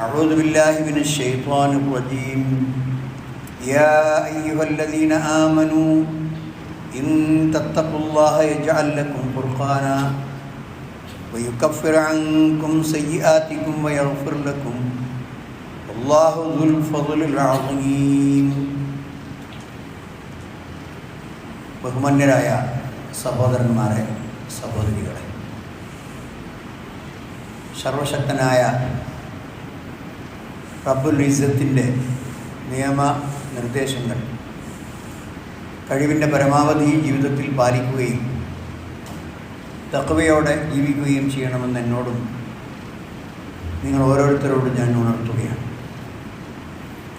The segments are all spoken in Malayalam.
أعوذ بالله من الشيطان الرجيم يا أيها الذين آمنوا إن تتقوا الله يجعل لكم فرقانا ويكفر عنكم سيئاتكم ويغفر لكم والله ذو الفضل العظيم ബഹുമാന്യരായ സഹോദരന്മാരെ സഹോദരികളെ സർവശക്തനായ റബ്ബുൽ ഇസത്തിന്റെ നിയമ നിർദ്ദേശങ്ങൾ. കഴിവിന്റെ പരമാവധി ജീവിതത്തിൽ പാലിക്കുകയും തക്കവയോടെ ജീവിക്കുകയും ചെയ്യണമെന്ന് എന്നോടും നിങ്ങൾ ഓരോരുത്തരോടും ഞാൻ ഉണർത്തുകയാണ്.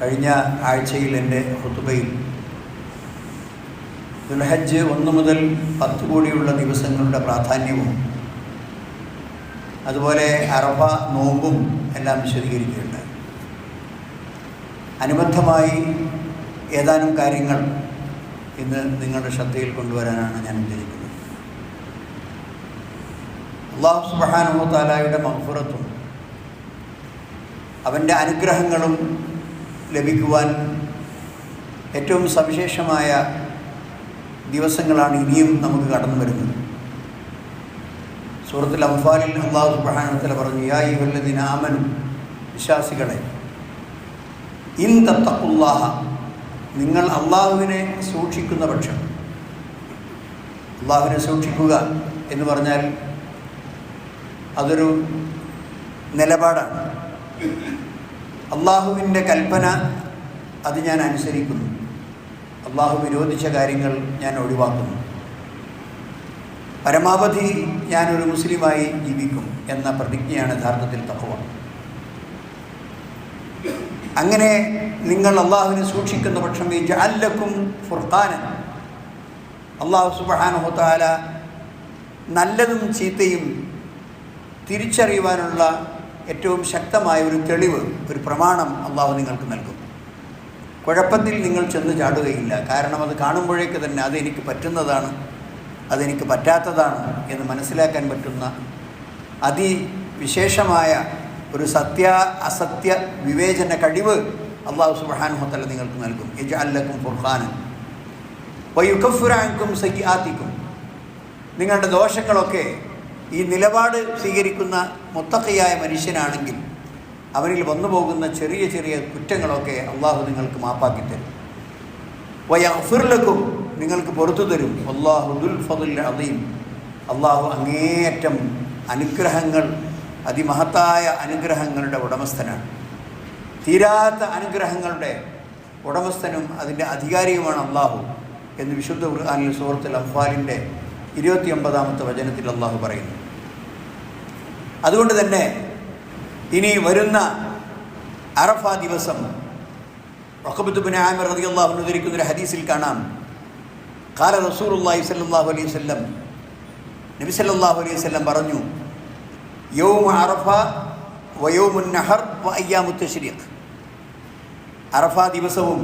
കഴിഞ്ഞ ആഴ്ചയിൽ എന്റെ ഹുത്തുബയിൽ ദുൽഹജ്ജ് ഒന്ന് മുതൽ പത്ത് കോടിയുള്ള ദിവസങ്ങളുടെ പ്രാധാന്യവും അതുപോലെ അറഫ നോമ്പും എല്ലാം വിശദീകരിക്കുകയുണ്ട് അനുബന്ധമായി ഏതാനും കാര്യങ്ങൾ ഇന്ന് നിങ്ങളുടെ ശ്രദ്ധയിൽ കൊണ്ടുവരാനാണ് ഞാൻ ഉദ്ദേശിക്കുന്നത്. അള്ളാഹു സുബാനുഹത്താലായുടെ താലായുടെ മഹഫുറത്തും അവന്റെ അനുഗ്രഹങ്ങളും ലഭിക്കുവാൻ ഏറ്റവും സവിശേഷമായ ദിവസങ്ങളാണ് ഇനിയും നമുക്ക് കടന്നു വരുന്നത്. സൂറത്തുൽ അംഫാലിൽ അള്ളാഹു സുബാനുഹത്തല പറഞ്ഞു യാ ഈ വല്ലതിനാമനും വിശ്വാസികളെ ഇൻ തത്തക്കുല്ലാഹ നിങ്ങൾ അള്ളാഹുവിനെ സൂക്ഷിക്കുന്ന പക്ഷം. അള്ളാഹുവിനെ സൂക്ഷിക്കുക എന്ന് പറഞ്ഞാൽ അതൊരു നിലപാടാണ്. അള്ളാഹുവിന്റെ കൽപ്പന അത് ഞാൻ അനുസരിക്കുന്നു. അള്ളാഹു വിരോധിച്ച കാര്യങ്ങൾ ഞാൻ ഒഴിവാക്കുന്നു. പരമാവധി ഞാനൊരു മുസ്ലിമായി ജീവിക്കും എന്ന പ്രതിജ്ഞയാണ് യഥാർത്ഥത്തിൽ തഹവ അങ്ങനെ നിങ്ങൾ അള്ളാഹുവിനെ സൂക്ഷിക്കുന്ന പക്ഷം അല്ലക്കും ഫുർഖാനൻ. അള്ളാഹു സുബാനുഹത്താല നല്ലതും ചീത്തയും തിരിച്ചറിയുവാനുള്ള ഏറ്റവും ശക്തമായ ഒരു തെളിവ് ഒരു പ്രമാണം അള്ളാഹു നിങ്ങൾക്ക് നൽകും. കുഴപ്പത്തിൽ നിങ്ങൾ ചെന്ന് ചാടുകയില്ല. കാരണം അത് കാണുമ്പോഴേക്ക് തന്നെ അതെനിക്ക് പറ്റുന്നതാണ് അതെനിക്ക് പറ്റാത്തതാണ് എന്ന് മനസ്സിലാക്കാൻ പറ്റുന്ന അതിവിശേഷമായ ഒരു സത്യ അസത്യ വിവേചന കഴിവ് അള്ളാഹു സുബാനുഹത്തല്ല നിങ്ങൾക്ക് നൽകും. യജ അല്ലക്കും ഫുർഖാനൻ സഖി സയ്യാത്തിക്കും നിങ്ങളുടെ ദോഷങ്ങളൊക്കെ ഈ നിലപാട് സ്വീകരിക്കുന്ന മുത്തക്കയായ മനുഷ്യനാണെങ്കിൽ അവരിൽ വന്നു പോകുന്ന ചെറിയ ചെറിയ കുറ്റങ്ങളൊക്കെ അള്ളാഹു നിങ്ങൾക്ക് മാപ്പാക്കി തരും. വയഫിർലക്കും നിങ്ങൾക്ക് പുറത്തു തരും. അള്ളാഹു ദുൽ അദീം. അള്ളാഹു അങ്ങേയറ്റം അനുഗ്രഹങ്ങൾ അതിമഹത്തായ അനുഗ്രഹങ്ങളുടെ ഉടമസ്ഥനാണ്. തീരാത്ത അനുഗ്രഹങ്ങളുടെ ഉടമസ്ഥനും അതിന്റെ അധികാരിയുമാണ് അള്ളാഹു എന്ന് വിശുദ്ധ ഖുർആാനിൽ സൂറത്തുൽ അഫ്വാലിന്റെ ഇരുപത്തി ഒമ്പതാമത്തെ വചനത്തിൽ അള്ളാഹു പറയുന്നു. അതുകൊണ്ട് തന്നെ ഇനി വരുന്ന അറഫ ദിവസം റഹബുദ്ബിൻ ആമർ റതി അള്ളാഹു ഉദ്ധരിക്കുന്ന ഒരു ഹദീസിൽ കാണാം. കാല റസൂർ അള്ളാഹി സല്ലാഹു അലൈഹി വല്ലം നബി അലൈഹി വല്ലം പറഞ്ഞു യൗമ അറഫ വയോമുൻ നഹർ വ അയ്യാമുത്ത ശരിയഖ് അറഫ ദിവസവും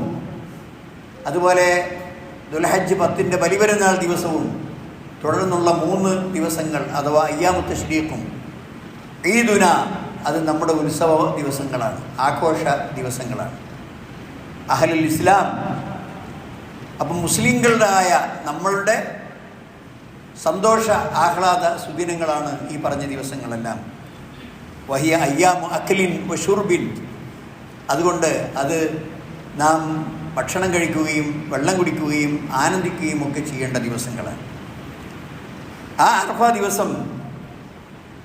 അതുപോലെ ദുൽഹജ്ജ് പത്തിന്റെ ബലിപെരുന്നാൾ ദിവസവും തുടർന്നുള്ള മൂന്ന് ദിവസങ്ങൾ അഥവാ അയ്യാമുത്ത ശരീക്കും ഈദുന അത് നമ്മുടെ ഉത്സവ ദിവസങ്ങളാണ് ആഘോഷ ദിവസങ്ങളാണ്. അഹലുൽ ഇസ്ലാം അപ്പം മുസ്ലിങ്ങളുടെയായ നമ്മളുടെ സന്തോഷ ആഹ്ലാദ സുദിനങ്ങളാണ് ഈ പറഞ്ഞ ദിവസങ്ങളെല്ലാം. വഹിയ അയ്യാമു അഖലിൻ വഷുർബിൻ അതുകൊണ്ട് അത് നാം ഭക്ഷണം കഴിക്കുകയും വെള്ളം കുടിക്കുകയും ആനന്ദിക്കുകയും ഒക്കെ ചെയ്യേണ്ട ദിവസങ്ങളാണ്. ആ അർഫ ദിവസം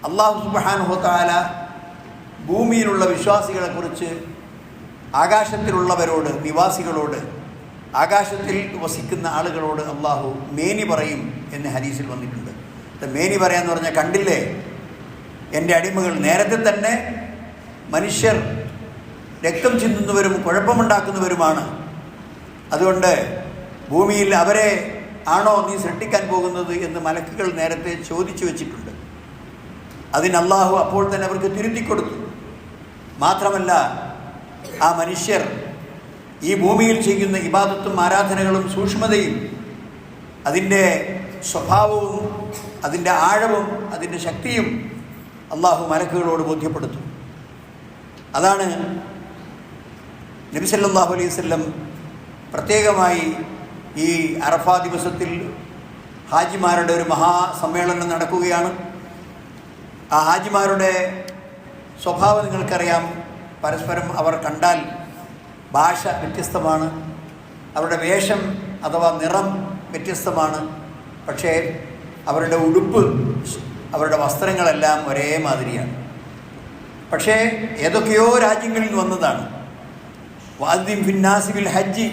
അള്ളാഹു സുബാനുഹത്താല ഭൂമിയിലുള്ള വിശ്വാസികളെക്കുറിച്ച് ആകാശത്തിലുള്ളവരോട് നിവാസികളോട് ആകാശത്തിൽ വസിക്കുന്ന ആളുകളോട് അള്ളാഹു മേനി പറയും. എന്ന് ഹദീസിൽ വന്നിട്ടുണ്ട്. മേനി പറയാന്ന് പറഞ്ഞാൽ കണ്ടില്ലേ? എന്റെ അടിമകൾ നേരത്തെ തന്നെ മനുഷ്യർ രക്തം ചിന്തുന്നവരും കുഴപ്പമുണ്ടാക്കുന്നവരുമാണ്. അതുകൊണ്ട് ഭൂമിയിൽ അവരെ ആണോ നീ സൃഷ്ടിക്കാൻ പോകുന്നത് എന്ന് മലക്കുകൾ നേരത്തെ ചോദിച്ചു വെച്ചിട്ടുണ്ട്. അതിന് അള്ളാഹു അപ്പോൾ തന്നെ അവർക്ക് തിരുത്തി കൊടുത്തു. മാത്രമല്ല ആ മനുഷ്യർ ഈ ഭൂമിയിൽ ചെയ്യുന്ന ഇബാദത്തും ആരാധനകളും സൂക്ഷ്മതയും അതിന്റെ സ്വഭാവവും അതിന്റെ ആഴവും അതിന്റെ ശക്തിയും അള്ളാഹു മലക്കുകളോട് ബോധ്യപ്പെടുത്തും. അതാണ് നബി സല്ലല്ലാഹു അലൈഹി വസല്ലം പ്രത്യേകമായി ഈ അറഫ ദിവസത്തിൽ ഹാജിമാരുടെ ഒരു മഹാസമ്മേളനം നടക്കുകയാണ്. ആ ഹാജിമാരുടെ സ്വഭാവം നിങ്ങൾക്കറിയാം. പരസ്പരം അവർ കണ്ടാൽ ഭാഷ വ്യത്യസ്തമാണ്. അവരുടെ വേഷം അഥവാ നിറം വ്യത്യസ്തമാണ്. പക്ഷേ അവരുടെ ഉടുപ്പ് അവരുടെ വസ്ത്രങ്ങളെല്ലാം ഒരേ മാതിരിയാണ് പക്ഷേ ഏതൊക്കെയോ രാജ്യങ്ങളിൽ നിന്ന് വന്നതാണ് വാദ്യം ഫിന്നാസിബിൽ ഹജ്ജി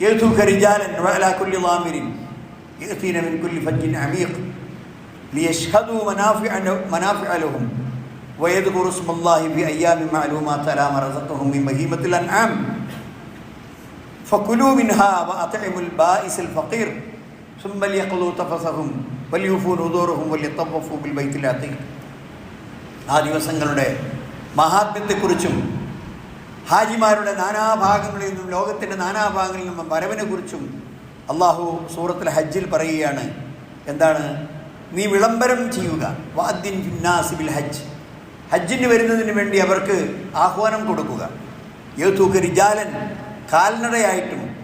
يأتوك رجالا وعلى كل ضامر يأتين من كل فج عميق ليشهدوا منافع منافع لهم ويذكروا اسم الله في أيام معلومات على ما رزقهم من بهيمة الأنعام فكلوا منها وأطعموا البائس الفقير സുംബലിയക്കലൂത്തഫസഹും വലിയുഫൂർ وليطوفوا بالبيت العتيق ആ ദിവസങ്ങളുടെ മഹാത്മ്യത്തെക്കുറിച്ചും ഹാജിമാരുടെ നാനാഭാഗങ്ങളിൽ നിന്നും ലോകത്തിന്റെ നാനാഭാഗങ്ങളിൽ നിന്നും വരവിനെക്കുറിച്ചും അള്ളാഹു സൂറത്തിൽ ഹജ്ജിൽ പറയുകയാണ്. എന്താണ്? നീ വിളംബരം ചെയ്യുക. വാദ്യൻ ജിന്നാസിബിൽ ഹജ്ജ്. ഹജ്ജിന് വരുന്നതിന് വേണ്ടി അവർക്ക് ആഹ്വാനം കൊടുക്കുക. യോധൂക്ക് റിജാലൻ കാൽനടയായിട്ടും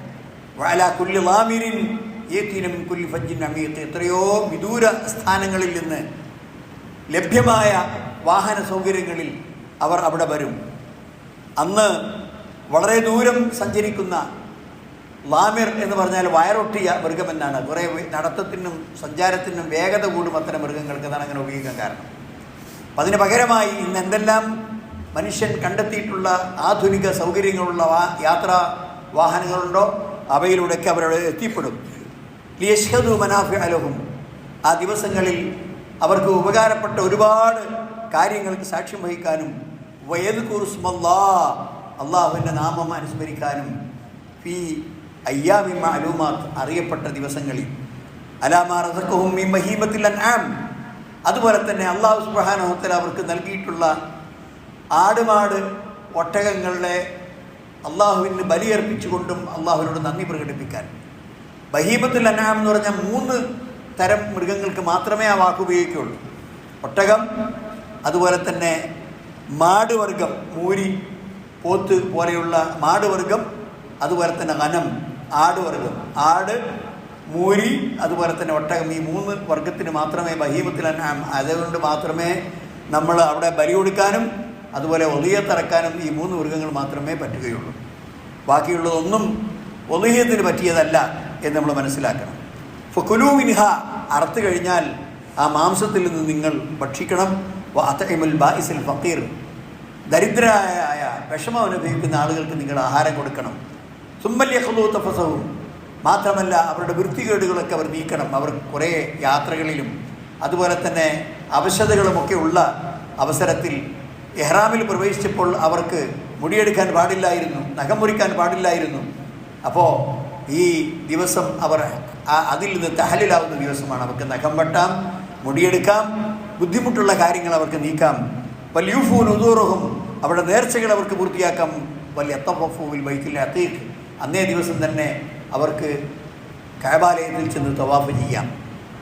വാലാ കുല്ലു വാമിരിൻ ഏത്തീനം കുല്ലി ഫജ്ജിൻ അമീത്ത് എത്രയോ വിദൂര സ്ഥാനങ്ങളിൽ നിന്ന് ലഭ്യമായ വാഹന സൗകര്യങ്ങളിൽ അവർ അവിടെ വരും. അന്ന് വളരെ ദൂരം സഞ്ചരിക്കുന്ന ലാമിർ എന്ന് പറഞ്ഞാൽ വയറൊട്ടിയ മൃഗമെന്നാണ്. കുറേ നടത്തത്തിനും സഞ്ചാരത്തിനും വേഗത കൂടും അത്തരം മൃഗങ്ങൾക്ക്. അതാണ് അങ്ങനെ ഉപയോഗിക്കാൻ കാരണം. അപ്പം അതിന് പകരമായി ഇന്ന് എന്തെല്ലാം മനുഷ്യൻ കണ്ടെത്തിയിട്ടുള്ള ആധുനിക സൗകര്യങ്ങളുള്ള യാത്രാ വാഹനങ്ങളുണ്ടോ അവയിലൂടെയൊക്കെ അവരവിടെ എത്തിപ്പെടും. ലിയഷ്ഹദു മനാഫി അലഹും ആ ദിവസങ്ങളിൽ അവർക്ക് ഉപകാരപ്പെട്ട ഒരുപാട് കാര്യങ്ങൾക്ക് സാക്ഷ്യം വഹിക്കാനും വയത് കുറുസ്മല്ലാ അള്ളാഹുവിന്റെ നാമം അനുസ്മരിക്കാനും ഫി അയ്യാമി അലൂമാത്ത് അറിയപ്പെട്ട ദിവസങ്ങളിൽ. അലാമാ ഈ മഹീമത്തിൽ അൻആം. അതുപോലെ തന്നെ അള്ളാഹു സുബ്ഹാനഹുത്തല അവർക്ക് നൽകിയിട്ടുള്ള ആടുമാട് ഒട്ടകങ്ങളുടെ അള്ളാഹുവിന് ബലിയർപ്പിച്ചുകൊണ്ടും അള്ളാഹുവിനോട് നന്ദി പ്രകടിപ്പിക്കാൻ. ബഹീമത്തുൽ അനാം എന്ന് പറഞ്ഞാൽ മൂന്ന് തരം മൃഗങ്ങൾക്ക് മാത്രമേ ആ വാക്ക് ഉപയോഗിക്കുകയുള്ളൂ. ഒട്ടകം അതുപോലെ തന്നെ മാടുവർഗം മൂരി പോത്ത് പോലെയുള്ള മാടുവർഗം അതുപോലെ തന്നെ വനം ആടുവർഗം. ആട് മൂരി അതുപോലെ തന്നെ ഒട്ടകം ഈ മൂന്ന് വർഗത്തിന് മാത്രമേ ബഹീമത്തിൽ അനാം അതുകൊണ്ട് മാത്രമേ നമ്മൾ അവിടെ ബലി കൊടുക്കാനും അതുപോലെ ഒലിയത്തിറക്കാനും ഈ മൂന്ന് മൃഗങ്ങൾ മാത്രമേ പറ്റുകയുള്ളൂ. ബാക്കിയുള്ളതൊന്നും ഒലിയത്തിന് പറ്റിയതല്ല. എന്ന് നമ്മൾ മനസ്സിലാക്കണം. ഫുലുവിൻഹ അറുത്ത് കഴിഞ്ഞാൽ ആ മാംസത്തിൽ നിന്ന് നിങ്ങൾ ഭക്ഷിക്കണം. വാത്തൈമുൽ ബായിസിൽ ഫക്കീർ ദരിദ്രരായ വിഷമം അനുഭവിക്കുന്ന ആളുകൾക്ക് നിങ്ങൾ ആഹാരം കൊടുക്കണം. സുമ്മല്യ ഹുലൂ തഫസവും മാത്രമല്ല അവരുടെ വൃത്തികേടുകളൊക്കെ അവർ നീക്കണം. അവർ കുറേ യാത്രകളിലും അതുപോലെ തന്നെ അവശതകളുമൊക്കെ ഉള്ള അവസരത്തിൽ എഹ്റാമിൽ പ്രവേശിച്ചപ്പോൾ അവർക്ക് മുടിയെടുക്കാൻ പാടില്ലായിരുന്നു നഖം മുറിക്കാൻ പാടില്ലായിരുന്നു. അപ്പോൾ ഈ ദിവസം അവർ അതിൽ നിന്ന് തഹലിലാവുന്ന ദിവസമാണ് അവർക്ക് നഖം വെട്ടാം മുടിയെടുക്കാം ബുദ്ധിമുട്ടുള്ള കാര്യങ്ങൾ അവർക്ക് നീക്കാം. വലിയൂഫൂൻ ഉദൂറുഹും അവരുടെ നേർച്ചകൾ അവർക്ക് പൂർത്തിയാക്കാം. വലിയ അത്തഫൂവിൽ ബൈക്കിലെ അത്തേക്ക് അന്നേ ദിവസം തന്നെ അവർക്ക് കാബാലയത്തിൽ ചെന്ന് തവാഫ് ചെയ്യാം.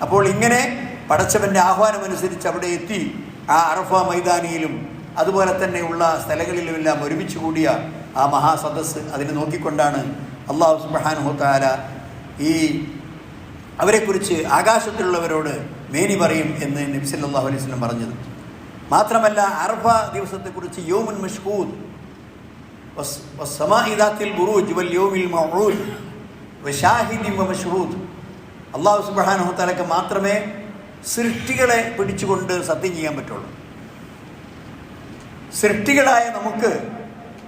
അപ്പോൾ ഇങ്ങനെ പടച്ചവന്റെ ആഹ്വാനമനുസരിച്ച് അവിടെ എത്തി ആ അറഫ മൈതാനിയിലും അതുപോലെ തന്നെയുള്ള സ്ഥലങ്ങളിലുമെല്ലാം ഒരുമിച്ച് കൂടിയ ആ മഹാസദസ് അതിനെ നോക്കിക്കൊണ്ടാണ് അള്ളാഹു സുബാനുഹത്താല ഈ അവരെക്കുറിച്ച് ആകാശത്തിലുള്ളവരോട് മേനി പറയും എന്ന് നബി അള്ളാഹു അലൈഹി വസല്ലം പറഞ്ഞത്. മാത്രമല്ല അർഫ ദിവസത്തെക്കുറിച്ച് യോമുൻ മഷ്ഹൂദ്. ബുറൂജ് വൽ യൗമിൽ അള്ളാഹു സുബ്ഹാനഹു തആലക്ക് മാത്രമേ സൃഷ്ടികളെ പിടിച്ചുകൊണ്ട് സത്യം ചെയ്യാൻ പറ്റുള്ളൂ. സൃഷ്ടികളായ നമുക്ക്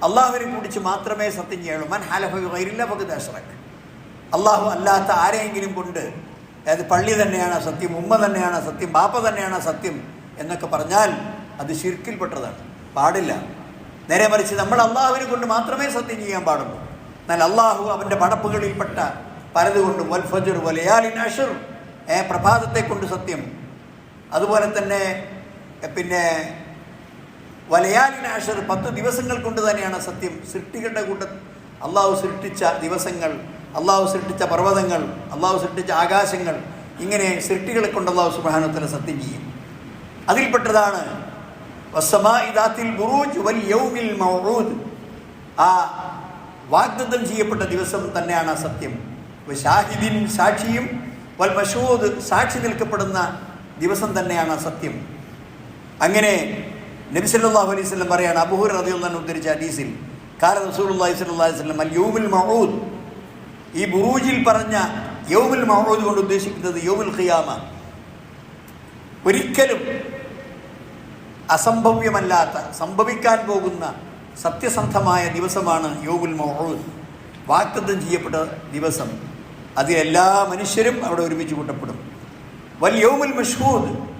അള്ളാഹുവിനെ കുറിച്ച് മാത്രമേ സത്യം ചെയ്യുള്ളൂ മൻ ഹലഫ വൈരില്ല ഫഖദ് അഷ്റക്. അള്ളാഹു അല്ലാത്ത ആരെയെങ്കിലും കൊണ്ട് അതായത് പള്ളി തന്നെയാണ് സത്യം ഉമ്മ തന്നെയാണ് സത്യം ബാപ്പ തന്നെയാണ് സത്യം എന്നൊക്കെ പറഞ്ഞാൽ അത് ശിർക്കിൽപ്പെട്ടതാണ്. പാടില്ല. നേരെ മറിച്ച് നമ്മൾ അള്ളാഹുവിനെ കൊണ്ട് മാത്രമേ സത്യം ചെയ്യാൻ പാടുള്ളൂ. എന്നാൽ അള്ളാഹു അവന്റെ പടപ്പുകളിൽപ്പെട്ട പലതുകൊണ്ടും വൽഫജർ വലയാലിൻ അഷർ പ്രഭാതത്തെ കൊണ്ട് സത്യം. അതുപോലെ തന്നെ പിന്നെ വലയാലിൻ അഷർ പത്ത് ദിവസങ്ങൾ കൊണ്ട് തന്നെയാണ് സത്യം. സൃഷ്ടികളുടെ കൂട്ട അള്ളാഹു സൃഷ്ടിച്ച ദിവസങ്ങൾ അള്ളാഹു സൃഷ്ടിച്ച പർവതങ്ങൾ അള്ളാഹു സൃഷ്ടിച്ച ആകാശങ്ങൾ ഇങ്ങനെ സൃഷ്ടികളെ കൊണ്ട് അള്ളാഹു സുബാനത്തിന് സത്യം ചെയ്യും. അതിൽപ്പെട്ടതാണ് ആ വാഗ്ദത്തം ചെയ്യപ്പെട്ട ദിവസം തന്നെയാണ് ആ സത്യം സാക്ഷിയും വൽ മഷൂദ് സാക്ഷി നിൽക്കപ്പെടുന്ന ദിവസം തന്നെയാണ് സത്യം. അങ്ങനെ നബി സല്ലല്ലാഹു അലൈഹി സ്വലം പറയാണ് അബുഹുർ റളിയല്ലാഹു ഉദ്ധരിച്ച ഹദീസിൽ കാല സ്വല്ലല്ലാഹു അലൈഹി വസല്ലം അൽ യൗമുൽ മൗഊദ്. ഈ ബുറൂജിൽ പറഞ്ഞ യൗമുൽ മൗഊദ് കൊണ്ട് ഉദ്ദേശിക്കുന്നത് യൗമുൽ ഖിയാമ. ഒരിക്കലും അസംഭവ്യമല്ലാത്ത സംഭവിക്കാൻ പോകുന്ന സത്യസന്ധമായ ദിവസമാണ് യോമുൽ മൗഊദ്. വാഗ്ദത്തം ചെയ്യപ്പെട്ട ദിവസം. അതിൽ മനുഷ്യരും അവിടെ ഒരുമിച്ച് കൂട്ടപ്പെടും. വൽ യോമുൽ മഷ്ഹൂദ്.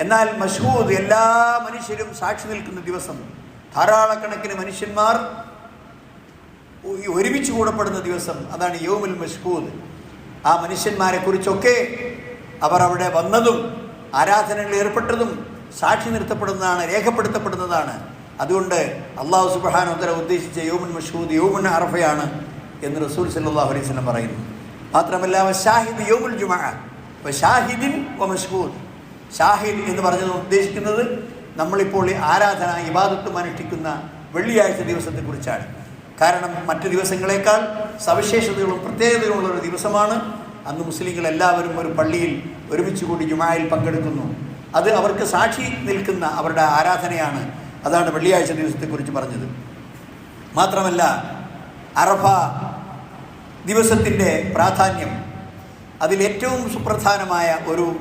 എന്നാൽ മഷൂദ് എല്ലാ മനുഷ്യരും സാക്ഷി നിൽക്കുന്ന ദിവസം ധാരാളക്കണക്കിന് മനുഷ്യന്മാർ ഒരുമിച്ച് കൂടപ്പെടുന്ന ദിവസം അതാണ് യോമുൽ മഷ്ഹൂദ്. ആ മനുഷ്യന്മാരെ കുറിച്ചൊക്കെ അവർ അവിടെ വന്നതും ആരാധനകളിൽ ഏർപ്പെട്ടതും സാക്ഷി നിർത്തപ്പെടുന്നതാണ് രേഖപ്പെടുത്തപ്പെടുന്നതാണ്. അതുകൊണ്ട് അള്ളാഹു സുബാനോത്തര ഉദ്ദേശിച്ച യോമുൻ മഷൂദ് യോമുൻ അറഫയാണ് എന്ന് റസൂൽ സല്ലാഹു അലൈഹി പറയുന്നു. മാത്രമല്ല ഷാഹിദ് യോമുൽ ജുമാ ഷാഹിദിൻ ഒ മഷ്ഹൂദ്. ഷാഹിദ് എന്ന് പറഞ്ഞത് ഉദ്ദേശിക്കുന്നത് നമ്മളിപ്പോൾ ഈ ആരാധന ഇബാദത്തും അനുഷ്ഠിക്കുന്ന വെള്ളിയാഴ്ച ദിവസത്തെക്കുറിച്ചാണ് കാരണം മറ്റു ദിവസങ്ങളെക്കാൾ സവിശേഷതകളും പ്രത്യേകതകളുള്ള ഒരു ദിവസമാണ്. അന്ന് മുസ്ലിങ്ങൾ എല്ലാവരും ഒരു പള്ളിയിൽ ഒരുമിച്ച് കൂടി ജുമായിൽ പങ്കെടുക്കുന്നു. അത് അവർക്ക് സാക്ഷി നിൽക്കുന്ന അവരുടെ ആരാധനയാണ്. അതാണ് വെള്ളിയാഴ്ച ദിവസത്തെക്കുറിച്ച് പറഞ്ഞത്. മാത്രമല്ല അറഫ ദിവസത്തിന്റെ പ്രാധാന്യം അതിലേറ്റവും സുപ്രധാനമായ ഒരു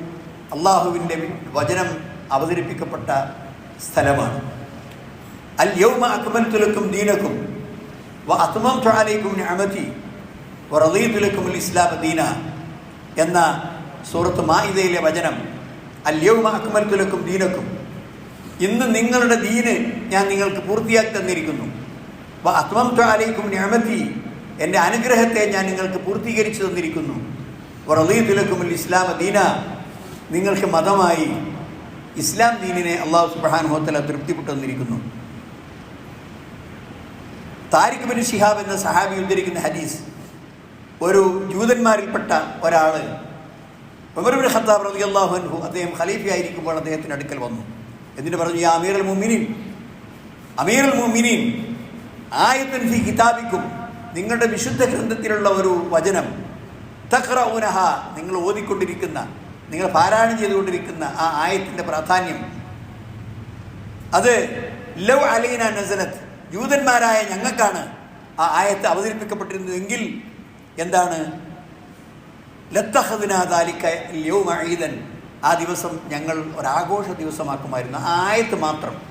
അള്ളാഹുവിന്റെ വചനം അവതരിപ്പിക്കപ്പെട്ട സ്ഥലമാണ്. അൽ യൗമ അക്മൽത്തുലക്കും ദീനക്കും അത്മം അലൈക്കും നിഅമതി വ റളീതുലക്കും അൽ ഇസ്ലാം ദീന എന്ന സൂറത്ത് മാഇദയിലെ വചനം അൽ യൗമ അക്മൽത്തുലക്കും ദീനക്കും ഇന്ന് നിങ്ങളുടെ ദീന് ഞാൻ നിങ്ങൾക്ക് പൂർത്തിയാക്കി തന്നിരിക്കുന്നു. അത്മം അലൈക്കും നിഅമതി എന്റെ അനുഗ്രഹത്തെ ഞാൻ നിങ്ങൾക്ക് പൂർത്തീകരിച്ചു തന്നിരിക്കുന്നു. വ റളീതുലക്കും അൽ ഇസ്ലാം ദീന നിങ്ങൾക്ക് മതമായി ഇസ്ലാം ദീനിനെ അള്ളാഹു സുബ്ഹാനഹു ഹോത്തല തൃപ്തിപ്പെട്ടു വന്നിരിക്കുന്നു താരിഖ് ബിൻ ഷിഹാബ് എന്ന സഹാബി ഉദ്ധരിക്കുന്ന ഹദീസ് ഒരു ജൂതന്മാരിൽപ്പെട്ട ഒരാൾ ഉമർബിൻ ഖത്താബ് റളിയല്ലാഹു അൻഹു അദ്ദേഹം ഖലീഫയായിരിക്കുമ്പോൾ അദ്ദേഹത്തിന്റെ അടുക്കൽ വന്നു. എന്നിട്ട് പറഞ്ഞു യാ അമീറുൽ അമീർ അമീറുൽ മുഅ്മിനീൻ ആയത്തൻ ഫി കിതാബിക്കും നിങ്ങളുടെ വിശുദ്ധ ഗ്രന്ഥത്തിലുള്ള ഒരു വചനം തഖ്റഊനഹ നിങ്ങൾ ഓതിക്കൊണ്ടിരിക്കുന്ന നിങ്ങൾ പാരായണം ചെയ്തുകൊണ്ടിരിക്കുന്ന ആ ആയത്തിന്റെ പ്രാധാന്യം. അത് ലവ് അലീന നസലത്ത്. ജൂതന്മാരായ ഞങ്ങൾക്കാണ് ആ ആയത്ത് അവതരിപ്പിക്കപ്പെട്ടിരുന്നതെങ്കിൽ എന്താണ്? ലത്തഹദിനാദാലിക്ക യൗമഈദൻ ആ ദിവസം ഞങ്ങൾ ഒരാഘോഷ ദിവസമാക്കുമായിരുന്നു. ആ ആയത്ത് മാത്രം.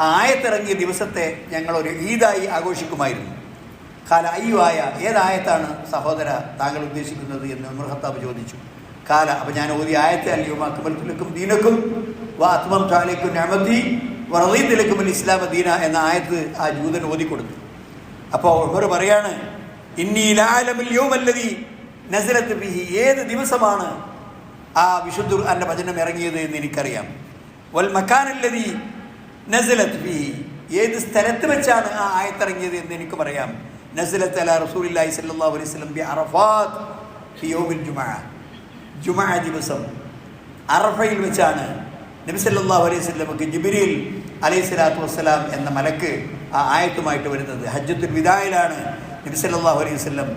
ആ ആയത്തിറങ്ങിയ ദിവസത്തെ ഞങ്ങൾ ഒരു ഈദായി ആഘോഷിക്കുമായിരുന്നു. കാല അയ്യുവായ ഏതായത്താണ് സഹോദര താങ്കൾ ഉദ്ദേശിക്കുന്നത് എന്ന് ഉമർ ഖത്താബ് ചോദിച്ചു. കാല അപ്പം ഞാൻ ഓതി ആയത്തെ അല്ലയോ? അക്ബൽക്കും ദീനക്കും വാ അത്മം ഖാലേക്കും നമതി വറീദിലക്കും ഇസ്ലാമ ദീന എന്ന ആയത്ത് ആ ജൂതൻ ഓതിക്കൊടുത്തു അപ്പോൾ ഉമർ പറയാണ് ഇന്നീലാലമില്യോമല്ലതി നസരത്ത് ബിഹി. ഏത് ദിവസമാണ് ആ വിശുദ്ധ അന്റെ വചനം ഇറങ്ങിയത് എന്ന് എനിക്കറിയാം. വൽ മക്കാനല്ലതി നസലത്ത് ബിഹി. ഏത് സ്ഥലത്ത് വെച്ചാണ് ആ ആയത്തിറങ്ങിയത് എന്ന് എനിക്ക് പറയാം. നസലത്ത് അല റസൂലില്ലാഹി സല്ലല്ലാഹു അലൈഹി ബി അറഫാത്ത് ഫി യൗമിൽ ജുമഅ ദിവസം അറഫയിൽ വെച്ചാണ് നബി സല്ലല്ലാഹു അലൈഹി സ്വലമക്ക് ജിബിരിൽ അലൈഹി സ്വലാത്തു വസ്സലാം എന്ന മലക്ക് ആ ആയത്തുമായിട്ട് വരുന്നത്. ഹജ്ജത്തുൽ വിദായിലാണ് നബി സല്ലല്ലാഹു അലൈഹി വസല്ലം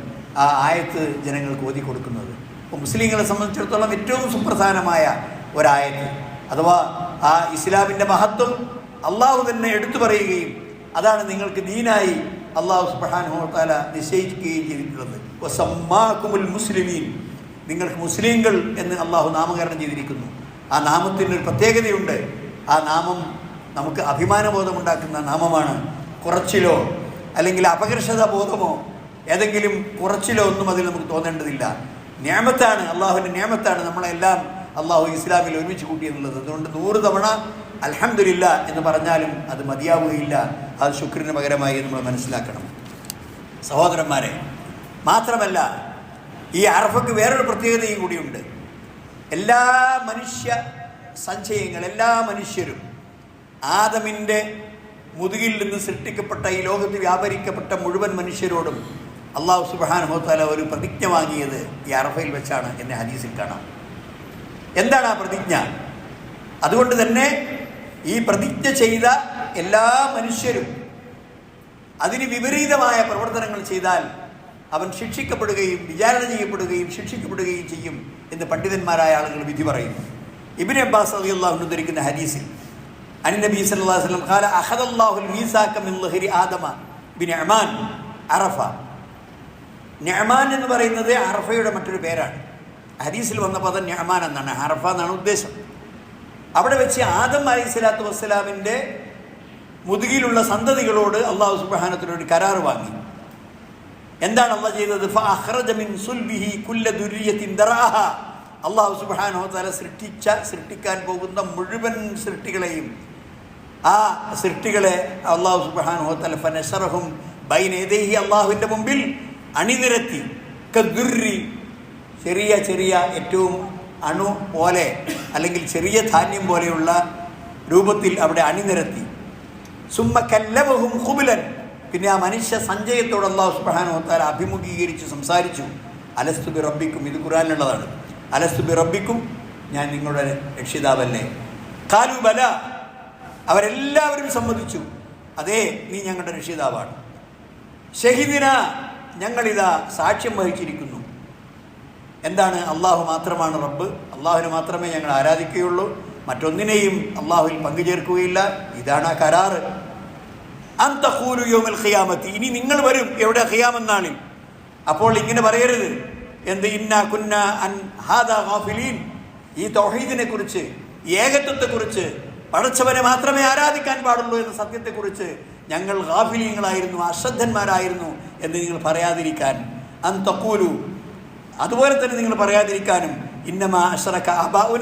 ആ ആയത്ത് ജനങ്ങൾക്ക് ഓതി കൊടുക്കുന്നത്. അപ്പോൾ മുസ്ലിങ്ങളെ സംബന്ധിച്ചിടത്തോളം ഏറ്റവും സുപ്രധാനമായ ഒരായത്ത്. അഥവാ ആ ഇസ്ലാമിന്റെ മഹത്വം അള്ളാഹു തന്നെ എടുത്തു പറയുകയും അതാണ് നിങ്ങൾക്ക് ദീനായി അള്ളാഹു സുബാനുഹോത്താല നിശ്ചയിക്കുകയും ചെയ്തിട്ടുള്ളത്. മുസ്ലിമീൻ. നിങ്ങൾക്ക് മുസ്ലിങ്ങൾ എന്ന് അള്ളാഹു നാമകരണം ചെയ്തിരിക്കുന്നു. ആ നാമത്തിന് ഒരു പ്രത്യേകതയുണ്ട്. ആ നാമം നമുക്ക് അഭിമാനബോധമുണ്ടാക്കുന്ന നാമമാണ്. കുറച്ചിലോ അല്ലെങ്കിൽ അപകർഷത ബോധമോ ഏതെങ്കിലും കുറച്ചിലോ ഒന്നും അതിൽ നമുക്ക് തോന്നേണ്ടതില്ല. നിയമത്താണ് അള്ളാഹുവിന്റെ നിയമത്താണ് നമ്മളെല്ലാം അള്ളാഹു ഇസ്ലാമിൽ ഒരുമിച്ച് കൂട്ടിയെന്നുള്ളത്. അതുകൊണ്ട് നൂറ് തവണ അലഹമില്ല എന്ന് പറഞ്ഞാലും അത് മതിയാവുകയില്ല. അത് ശുക്രിന് പകരമായി നമ്മൾ മനസ്സിലാക്കണം. സഹോദരന്മാരെ മാത്രമല്ല ഈ അറഫക്ക് വേറൊരു പ്രത്യേകതയും കൂടിയുണ്ട്. എല്ലാ മനുഷ്യ സഞ്ചയങ്ങൾ എല്ലാ മനുഷ്യരും ആദമിന്റെ മുതുകിൽ നിന്ന് സൃഷ്ടിക്കപ്പെട്ട ഈ ലോകത്ത് വ്യാപരിക്കപ്പെട്ട മുഴുവൻ മനുഷ്യരോടും അള്ളാഹു സുബാനുഭവത്താല ഒരു പ്രതിജ്ഞ വാങ്ങിയത് ഈ അറഫയിൽ വെച്ചാണ് എന്നെ ഹദീസിൽ കാണാം. എന്താണ് ആ പ്രതിജ്ഞ? അതുകൊണ്ട് തന്നെ ഈ പ്രതിജ്ഞ ചെയ്ത എല്ലാ മനുഷ്യരും അതിന് വിപരീതമായ പ്രവർത്തനങ്ങൾ ചെയ്താൽ അവൻ ശിക്ഷിക്കപ്പെടുകയും വിചാരണ ചെയ്യപ്പെടുകയും ശിക്ഷിക്കപ്പെടുകയും ചെയ്യും എന്ന് പണ്ഡിതന്മാരായ ആളുകൾ വിധി പറയുന്നു. ഇബിൻ അബ്ബാസ് അലി അള്ളാഹു ധരിക്കുന്ന ഹദീസിൽ അനി നബി സല്ലല്ലാഹു അലൈഹി വസല്ലം ഖാല മീസാക മിൻ ലഹരി ആദമ അറഫ. എന്ന് പറയുന്നത് അറഫയുടെ മറ്റൊരു പേരാണ്. ഹദീസിൽ വന്ന പദം നെഹ്മാൻ എന്നാണ് അറഫ എന്നാണ് ഉദ്ദേശം. അവിടെ വെച്ച് ആദം അലൈഹി സ്വലാത്തു വസ്സലാമിന്റെ മുതുകിലുള്ള സന്തതികളോട് അള്ളാഹു സുബാനത്തിനൊരു കരാർ വാങ്ങി. എന്താണ് അള്ള ചെയ്തത് അള്ളാഹു സുബ്ഹാനഹു തല സൃഷ്ടിച്ച സൃഷ്ടിക്കാൻ പോകുന്ന മുഴുവൻ സൃഷ്ടികളെയും ആ സൃഷ്ടികളെ അള്ളാഹു സുബ്ഹാനഹു തല ഫനശറഹും ബൈന യദൈഹി അള്ളാഹുവിന്റെ മുമ്പിൽ അണിനിരത്തി. കദുരി ചെറിയ ചെറിയ ഏറ്റവും അണു പോലെ അല്ലെങ്കിൽ ചെറിയ ധാന്യം പോലെയുള്ള രൂപത്തിൽ അവിടെ അണിനിരത്തി. സുമ്മ കല്ലവഹും കുബുലൻ പിന്നെ ആ മനുഷ്യ സഞ്ജയത്തോട് അള്ളാഹു സുബ്ഹാനഹുത്താല അഭിമുഖീകരിച്ച് സംസാരിച്ചു. അലസ്തുബി റബ്ബിക്കും ഇത് ഖുറാനുള്ളതാണ് അലസ്തുബി റബ്ബിക്കും ഞാൻ നിങ്ങളുടെ രക്ഷിതാവല്ലേ? കാലു ബല. അവരെല്ലാവരും സമ്മതിച്ചു. അതേ നീ ഞങ്ങളുടെ രക്ഷിതാവാണ്. ഷഹിദിന ഞങ്ങളിതാ സാക്ഷ്യം വഹിച്ചിരിക്കുന്നു. എന്താണ്? അള്ളാഹു മാത്രമാണ് റബ്ബ്. അള്ളാഹുവിന് മാത്രമേ ഞങ്ങൾ ആരാധിക്കുകയുള്ളൂ. മറ്റൊന്നിനെയും അള്ളാഹുവിൽ പങ്കുചേർക്കുകയില്ല. ഇതാണ് ആ കരാറ്. അന്തഖൂലു ഇനി നിങ്ങൾ വരും. എവിടെ ഹിയാമെന്നാണ് അപ്പോൾ ഇങ്ങനെ പറയരുത്. എന്ത്? ഇന്ന കുന്ന അൻ ഹാദ ഗാഫിലീൻ. ഈ തൗഹീദിനെ കുറിച്ച് ഏകത്വത്തെക്കുറിച്ച് പടച്ചവനെ മാത്രമേ ആരാധിക്കാൻ പാടുള്ളൂ എന്ന സത്യത്തെക്കുറിച്ച് ഞങ്ങൾ ഗാഫിലീങ്ങളായിരുന്നു അശ്രദ്ധന്മാരായിരുന്നു എന്ന് നിങ്ങൾ പറയാതിരിക്കാൻ. അന്തക്കൂലു അതുപോലെ തന്നെ നിങ്ങൾ പറയാതിരിക്കാനും ഇന്നമാ അഷറക്ക അബാഉന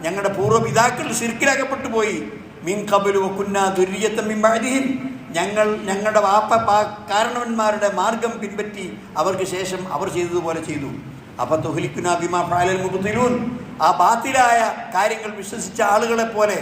ഞങ്ങളുടെ പൂർവപിതാക്കൾ ശിർക്കിലകപ്പെട്ടു പോയി. മീൻ കബലു കുന്ന ദുര്യത്തം മിമ്പാതിഹിൻ ഞങ്ങൾ ഞങ്ങളുടെ വാപ്പ കാരണവന്മാരുടെ മാർഗം പിൻപറ്റി അവർക്ക് ശേഷം അവർ ചെയ്തതുപോലെ ചെയ്തു. അപ്പൊ തുഹലിക്കുന്ന ബിമാ ഫാലൽ മുബുദിലൂൻ ആ ബാത്തിലായ കാര്യങ്ങൾ വിശ്വസിച്ച ആളുകളെ പോലെ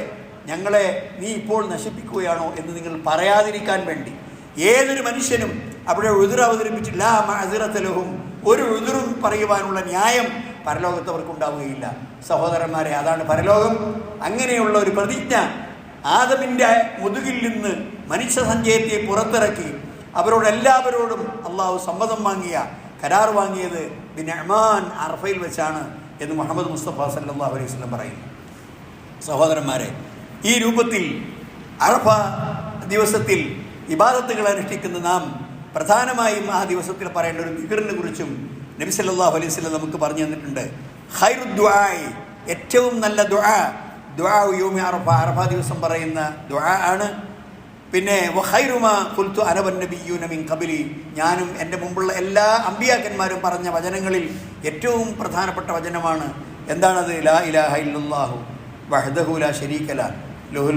ഞങ്ങളെ നീ ഇപ്പോൾ നശിപ്പിക്കുകയാണോ എന്ന് നിങ്ങൾ പറയാതിരിക്കാൻ വേണ്ടി. ഏതൊരു മനുഷ്യനും അവിടെ എതിർ അവതരിപ്പിച്ചില്ല അതിറത്തലഹും ഒരു എതിറും പറയുവാനുള്ള ന്യായം പരലോകത്ത് അവർക്കുണ്ടാവുകയില്ല. സഹോദരന്മാരെ അതാണ് പരലോകം. അങ്ങനെയുള്ള ഒരു പ്രതിജ്ഞ ആദമിന്റെ മുതുകിൽ നിന്ന് മനുഷ്യ സഞ്ചയത്തെ പുറത്തിറക്കി അവരോടെല്ലാവരോടും അള്ളാഹു സമ്മതം വാങ്ങിയ കരാർ വാങ്ങിയത് ബിൻ അഹ്മാൻ അർഫയിൽ വെച്ചാണ് എന്ന് മുഹമ്മദ് മുസ്തഫ സല്ലാ അലൈഹി വസല്ലം പറയുന്നു. സഹോദരന്മാരെ ഈ രൂപത്തിൽ അറഫ ദിവസത്തിൽ ഇബാദത്തുകൾ അനുഷ്ഠിക്കുന്ന നാം പ്രധാനമായും ആ ദിവസത്തിൽ പറയേണ്ട ഒരു ദിഗറിനെ കുറിച്ചും നബി സല്ലല്ലാഹു അലൈഹി വസല്ലം നമുക്ക് പറഞ്ഞു തന്നിട്ടുണ്ട്. ഹൈറുദ്വായ് ഏറ്റവും നല്ല ദുആ ദുആ യൗമി അറഫ. അറഫ ദിവസം പറയുന്ന ദ്വാ ആണ്. പിന്നെ വഹൈറുമ ഖുൽതു അനവൻ നബിയ്യൂന മിൻ ഖബലി. ഞാനും എന്റെ മുമ്പുള്ള എല്ലാ അമ്പിയാക്കന്മാരും പറഞ്ഞ വചനങ്ങളിൽ ഏറ്റവും പ്രധാനപ്പെട്ട വചനമാണ്. എന്താണത്? ലാ ഇലാഹ ഇല്ലാഹു വഹദഹുല ലാ ശരീക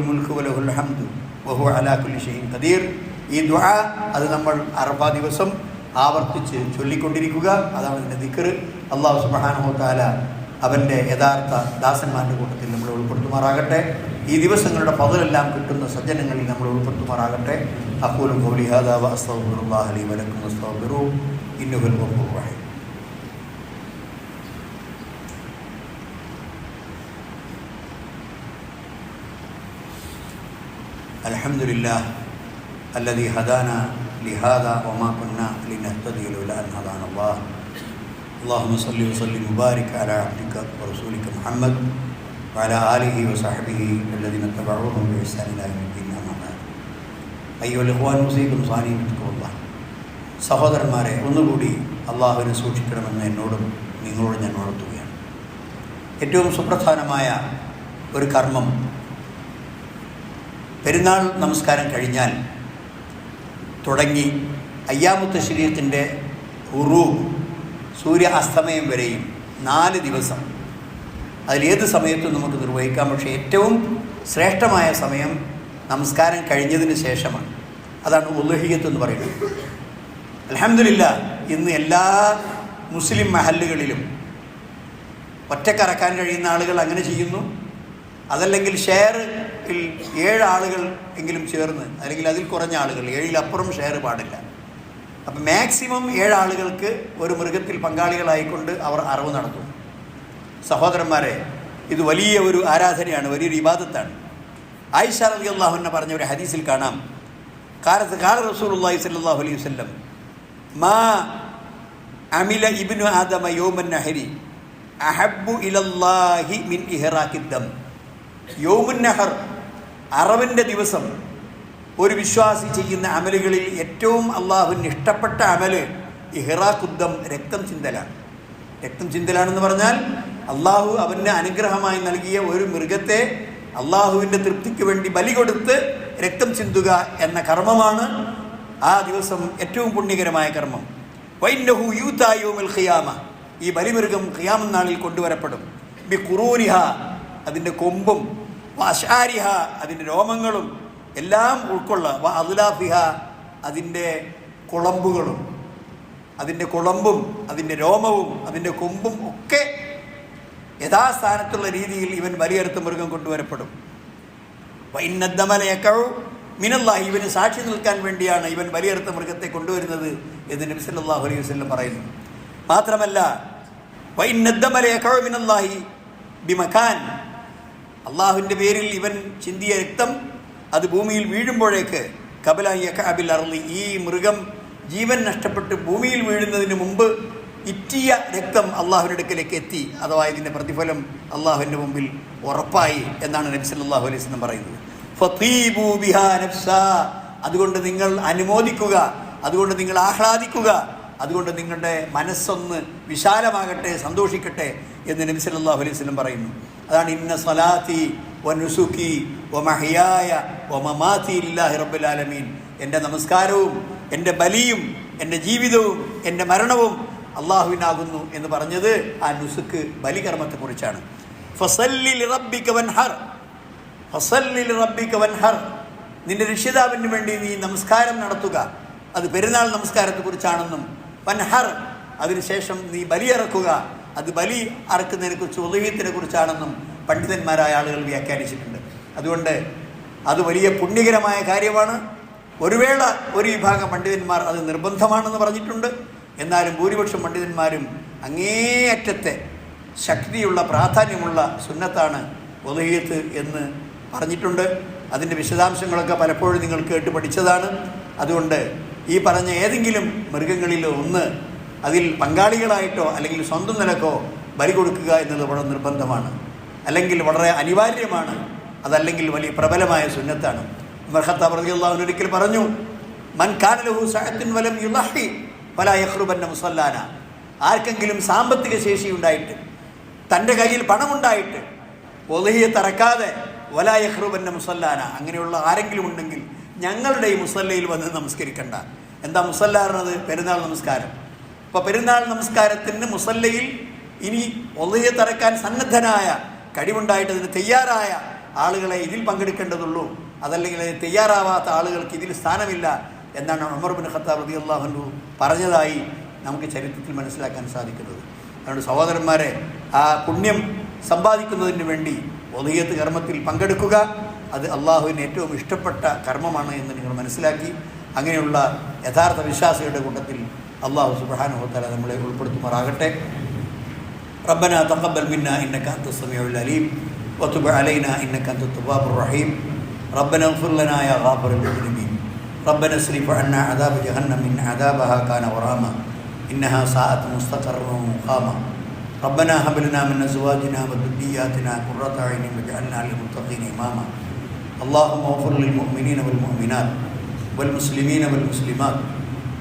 മുൽഖു ലഹുൽ ഹംദു വഹു അലാ കുല്ലി ഷൈഇൻ ഖദീർ. ഈ ദ്വാ അത് നമ്മൾ അറഫ ദിവസം ആവർത്തിച്ച് ചൊല്ലിക്കൊണ്ടിരിക്കുക. അതാണ് ഇതിന്റെ ദിക്കർ അള്ളാഹു സുബാനഹു തആല അവൻ്റെ യഥാർത്ഥ ദാസന്മാരുടെ കൂട്ടത്തിൽ നമ്മൾ ഉൾപ്പെടുത്തുമാറാകട്ടെ ഈ ദിവസങ്ങളുടെ പതിലെല്ലാം കിട്ടുന്ന സജ്ജനങ്ങളിൽ നമ്മൾ ഉൾപ്പെടുത്തുമാറാകട്ടെ അക്കൂലും കോലി ഹാദാവ അസ്തഗ്ഫിറുല്ലാഹ ലി വലക്കും അസ്തഗ്ഫിറു ഇന്നഹുൽ ഗഫൂർ റഹീം الحمد لله الذي هدانا لهذا وما كنا لنهتدي لولا ان هدانا الله അള്ളാഹു സല്ലി വസ്ലി മുബാരിക് അലാഹിക്ക അബ്ദിക്ക റസൂലിക്ക് മുഹമ്മദ് വല ആലിഹി വസാഹബിഹി അല്ലദിന തബഅഹും ബിഹ്സാനിലായി അയ്യോ ലഹ്വാൻ മുസീഖും സാനീബിക്കുള്ള സഹോദരന്മാരെ ഒന്നുകൂടി അള്ളാഹുവിനെ സൂക്ഷിക്കണമെന്ന് എന്നോടും നിങ്ങളോട് ഞാൻ വളർത്തുകയാണ് ഏറ്റവും സുപ്രധാനമായ ഒരു കർമ്മം പെരുന്നാൾ നമസ്കാരം കഴിഞ്ഞാൽ തുടങ്ങി അയ്യാമുത്ത ശരീരത്തിന്റെ ഉറൂ സൂര്യ അസ്തമയം വരെയും നാല് ദിവസം. അതിലേത് സമയത്തും നമുക്ക് നിർവഹിക്കാം. പക്ഷേ ഏറ്റവും ശ്രേഷ്ഠമായ സമയം നമസ്കാരം കഴിഞ്ഞതിന് ശേഷമാണ്. അതാണ് ഉലഹിയത്ത് എന്ന് പറയുന്നത്. അലഹമില്ല ഇന്ന് എല്ലാ മുസ്ലിം മഹല്ലുകളിലും ഒറ്റക്കറക്കാൻ കഴിയുന്ന ആളുകൾ അങ്ങനെ ചെയ്യുന്നു. അതല്ലെങ്കിൽ ഷെയറിൽ ഏഴ് ആളുകൾ എങ്കിലും ചേർന്ന് അല്ലെങ്കിൽ അതിൽ കുറഞ്ഞ ആളുകൾ ഏഴിലപ്പുറം ഷെയർ പാടില്ല. അപ്പം മാക്സിമം ഏഴാളുകൾക്ക് ഒരു മൃഗത്തിൽ പങ്കാളികളായിക്കൊണ്ട് അവർ അറിവ് നടത്തും. സഹോദരന്മാരെ ഇത് വലിയ ഒരു ആരാധനയാണ് വലിയൊരു ഇബാദത്താണ്. ആയിഷ അലി അള്ളാഹുന്ന പറഞ്ഞ ഒരു ഹദീസിൽ കാണാം. കാലത്ത് കാല റസൂൽ സല്ലാഹു അലൈഹി വല്ലം മാ അമില ഇബ്നു ആദമ യോമൻ നഹരി അഹബ്ബു ഇലല്ലാഹി മിൻ ഇഹ്റാഖിദ്ദം യോമുൻ നഹർ അറവിന്റെ ദിവസം ഒരു വിശ്വാസി ചെയ്യുന്ന അമലുകളിൽ ഏറ്റവും അള്ളാഹുവിന് ഇഷ്ടപ്പെട്ട അമൽ ഇഹ്റാഖുദ്ദം രക്തം ചിന്തലാണ് രക്തം ചിന്തലാണെന്ന് പറഞ്ഞാൽ അള്ളാഹു അവന് അനുഗ്രഹമായി നൽകിയ ഒരു മൃഗത്തെ അള്ളാഹുവിന്റെ തൃപ്തിക്ക് വേണ്ടി ബലി കൊടുത്ത് രക്തം ചിന്തുക എന്ന കർമ്മമാണ് ആ ദിവസം ഏറ്റവും പുണ്യകരമായ കർമ്മം. വൈന്നഹു യൂത്തായോമിൽ ഖിയാമ. ഈ ബലിമൃഗം ഖിയാമം നാളിൽ കൊണ്ടുവരപ്പെടും. ബി കുറൂനിഹ അതിന്റെ കൊമ്പും അഷാരിഹ അതിന്റെ രോമങ്ങളും എല്ലാം ഉൾക്കൊള്ള അതിലാഫിഹ അതിന്റെ കുളമ്പുകളും അതിന്റെ കുളമ്പും അതിന്റെ രോമവും അതിന്റെ കൊമ്പും ഒക്കെ യഥാസ്ഥാനത്തുള്ള രീതിയിൽ ഇവൻ ബലിയെടുത്ത മൃഗം കൊണ്ടുവരപ്പെടും. വൈന്നദ്ദമലയക്കഴു മിനല്ല ഇവന് സാക്ഷി നിൽക്കാൻ വേണ്ടിയാണ് ഇവൻ ബലിയെടുത്ത മൃഗത്തെ കൊണ്ടുവരുന്നത് എന്ന് നബി സല്ലല്ലാഹു അലൈഹി വസ്ലം പറയുന്നു. മാത്രമല്ല വൈന്നദ്ദമലയക്കഴു മിനല്ലാഹി ബിമഖാൻ അള്ളാഹുവിന്റെ പേരിൽ ഇവൻ ചിന്തിയ രക്തം അത് ഭൂമിയിൽ വീഴുമ്പോഴേക്ക് കബലാബിൽ അറളി ഈ മൃഗം ജീവൻ നഷ്ടപ്പെട്ട് ഭൂമിയിൽ വീഴുന്നതിന് മുമ്പ് ഇറ്റിയ രക്തം അള്ളാഹുവിന്റെ അടുക്കലേക്ക് എത്തി. അഥവാ ഇതിന്റെ പ്രതിഫലം അള്ളാഹുവിന്റെ മുമ്പിൽ ഉറപ്പായി എന്നാണ് നബി അള്ളാഹു അലൈഹി വസല്ലം പറയുന്നത്. അതുകൊണ്ട് നിങ്ങൾ അനുമോദിക്കുക അതുകൊണ്ട് നിങ്ങൾ ആഹ്ലാദിക്കുക അതുകൊണ്ട് നിങ്ങളുടെ മനസ്സൊന്ന് വിശാലമാകട്ടെ സന്തോഷിക്കട്ടെ എന്ന് നബി അള്ളാഹു അലൈഹി പറയുന്നു. അതാണ് ഇന്ന സലാത്തി വ നുസുക്കി വ മഹിയായ വ മമാത്തി ഇല്ലാഹി റബ്ബിൽ ആലമീൻ. എന്റെ നമസ്കാരവും എന്റെ ബലിയും എന്റെ ജീവിതവും എന്റെ മരണവും അള്ളാഹുവിനാകുന്നു എന്ന് പറഞ്ഞത് ആ നുസുക്ക് ബലികർമ്മത്തെക്കുറിച്ചാണ് ഫസല്ലിൽ റബ്ബിക്ക് വൻഹർ ഫസല്ലിൽ റബ്ബിക്ക് വൻഹർ. നിന്റെ രക്ഷിതാവിന് വേണ്ടി നീ നമസ്കാരം നടത്തുക. അത് പെരുന്നാൾ നമസ്കാരത്തെക്കുറിച്ചാണെന്നും വൻഹർ അതിനുശേഷം നീ ബലിയിറക്കുക അത് ബലി അറക്കുന്നതിനെ കുറിച്ച് ഉദയത്തിനെ കുറിച്ചാണെന്നും പണ്ഡിതന്മാരായ ആളുകൾ വ്യാഖ്യാനിച്ചിട്ടുണ്ട്. അതുകൊണ്ട് അത് വലിയ പുണ്യകരമായ കാര്യമാണ്. ഒരു വേള ഒരു വിഭാഗം പണ്ഡിതന്മാർ അത് നിർബന്ധമാണെന്ന് പറഞ്ഞിട്ടുണ്ട്. എന്നാലും ഭൂരിപക്ഷം പണ്ഡിതന്മാരും അങ്ങേയറ്റത്തെ ശക്തിയുള്ള പ്രാധാന്യമുള്ള സുന്നത്താണ് ഒതുകിയത്ത് എന്ന് പറഞ്ഞിട്ടുണ്ട്. അതിന്റെ വിശദാംശങ്ങളൊക്കെ പലപ്പോഴും നിങ്ങൾ കേട്ട് പഠിച്ചതാണ്. അതുകൊണ്ട് ഈ പറഞ്ഞ ഏതെങ്കിലും മൃഗങ്ങളിൽ ഒന്ന് അതിൽ പങ്കാളികളായിട്ടോ അല്ലെങ്കിൽ സ്വന്തം നിലക്കോ ബലി കൊടുക്കുക എന്നുള്ളത് വളരെ നിർബന്ധമാണ്. അല്ലെങ്കിൽ വളരെ അനിവാര്യമാണ് അതല്ലെങ്കിൽ വലിയ പ്രബലമായ സുന്നത്താണ്. ഒരിക്കൽ പറഞ്ഞു മൻ വലം യുലഹി ആർക്കെങ്കിലും സാമ്പത്തിക ശേഷി ഉണ്ടായിട്ട് തന്റെ കയ്യിൽ പണമുണ്ടായിട്ട് ഒലഹിയെ തറക്കാതെ വലാ മുസല്ലാന അങ്ങനെയുള്ള ആരെങ്കിലും ഉണ്ടെങ്കിൽ ഞങ്ങളുടെ ഈ മുസല്ലയിൽ വന്ന് നമസ്കരിക്കണ്ട. എന്താ മുസല്ല പെരുന്നാൾ നമസ്കാരം. അപ്പോൾ പെരുന്നാൾ നമസ്കാരത്തിന് മുസല്ലയിൽ ഇനി ഒലഹിയെ തറക്കാൻ സന്നദ്ധനായ കഴിവുണ്ടായിട്ട് അതിന് തയ്യാറായ ആളുകളെ ഇതിൽ പങ്കെടുക്കേണ്ടതുള്ളൂ. അതല്ലെങ്കിൽ തയ്യാറാവാത്ത ആളുകൾക്ക് ഇതിൽ സ്ഥാനമില്ല എന്നാണ് ഉമർ ബിൻ ഖത്താബ് റതി അള്ളാഹു പറഞ്ഞതായി നമുക്ക് ചരിത്രത്തിൽ മനസ്സിലാക്കാൻ സാധിക്കുന്നത്. അതുകൊണ്ട് സഹോദരന്മാരെ ആ പുണ്യം സമ്പാദിക്കുന്നതിന് വേണ്ടി ഒതുകിയത്ത് കർമ്മത്തിൽ പങ്കെടുക്കുക. അത് അള്ളാഹുവിന് ഏറ്റവും ഇഷ്ടപ്പെട്ട കർമ്മമാണ് എന്ന് നിങ്ങൾ മനസ്സിലാക്കി. അങ്ങനെയുള്ള യഥാർത്ഥ വിശ്വാസികളുടെ കൂട്ടത്തിൽ അള്ളാഹു സുബാനുഹത്തല നമ്മളെ ഉൾപ്പെടുത്തുമാറാകട്ടെ. ربنا تقبل منا إنك أنت السميع العليم وتب علينا إنك أنت التواب الرحيم. ربنا اغفر لنا يا غافر المذنبين. ربنا اصرف عنا عذاب جهنم إن عذابها كان غراما إنها ساءت مستقرا ومقاما. ربنا هب لنا من أزواجنا وذرياتنا قرة اعين واجعلنا للمتقين إماما. اللهم اغفر للمؤمنين والمؤمنات والمسلمين والمسلمات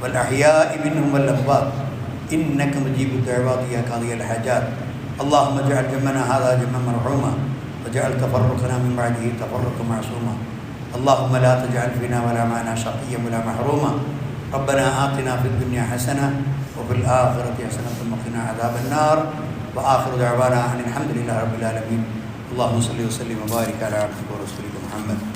والأحياء منهم والأموات إنك مجيب الدعوات يا قاضي الحاجات اللهم اجعل جمعنا هذا جمعا مرحوما. واجعل تفرقنا من بعده تفرقا معصوما. اللهم لا تجعل فينا ولا معنا شقيا ولا محروما. ربنا آتنا في الدنيا حسنة وفي الآخرة حسنة وقنا عذاب النار. وآخر دعوانا أن الحمد لله رب العالمين. اللهم صل وسلم وبارك على عبدك ورسولك محمد.